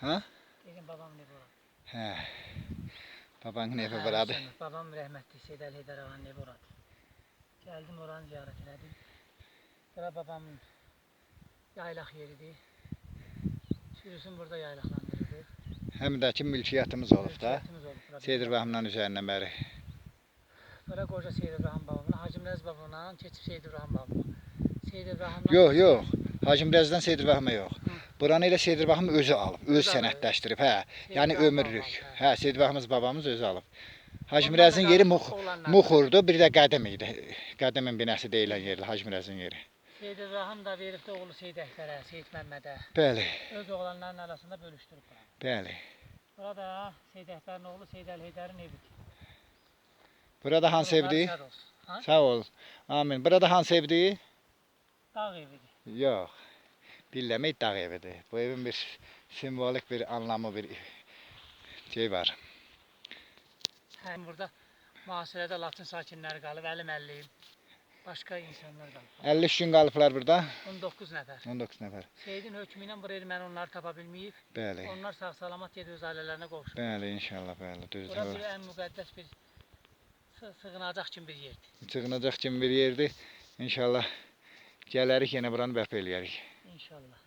Ha? Dedim babam ne bu? He. Baban ne sen- Babam rahmetli Seydel Heydar Ağa'nın evi orada. Geldim oranı ziyaret ettim. Bura babamın yaylak yeridir. Sürüsün burada yaylaklandırırdı. Hem de ki mülkiyatımız olub da. Seydir Bahımdan üzerinden beri. Bura koca Seyid İbrahim babamla, Hacı Mürez babamla, keçip Seyid İbrahim babamla. Seyid İbrahim'le... Yox, yox. Hacım Rəzdən Seydir Bahım'a yox. Buranı elə Seydir Bahım özü alıb, öz sənədləşdirib, hə. Seyid Yəni ömürlük. Hə, Seydir Bahımız babamız özü alıb. Hacı Mirəzin yeri Mux. Muxurdu, bir də Qədim idi. Qədimin binəsi deyilən yerdir Hacı Mirəzin yeri. Seyid İbrahim da veribdi oğlu Seyid Əkbərə, Seyid Məmmədə. Bəli, Öz oğlanların arasında bölüşdürüb bəli. Burada Seyid Əkbərin oğlu Seyid Əli Heydərin evidir. Burada hansı evdir? Ha? Sağ ol. Amin. Burada hansı evdir? Dağ evidir. Yox. Billəmək dağ evidir. Bu evin bir simvolik bir anlamı, bir şey var. Həm burada mühasirədə Laçın sakinləri qalıb, Əli müəllim, başqa insanlar qalıb. 53 gün qalıblar burada. 19 nəfər. 19 nəfər. Seyidin hökmü ilə buraya erməni onları tapa bilməyib. Bəli. Onlar sağ-salamat gedib öz ailələrinə qovuşub. Bəli, inşallah, bəli. Bura Düzdür. bir ən müqəddəs bir sı- sığınacaq kimi bir yerdir. Çıxınacaq kimi bir yerdir. İnşallah gələrik yenə buranı bərpa eləyərik. İnşallah.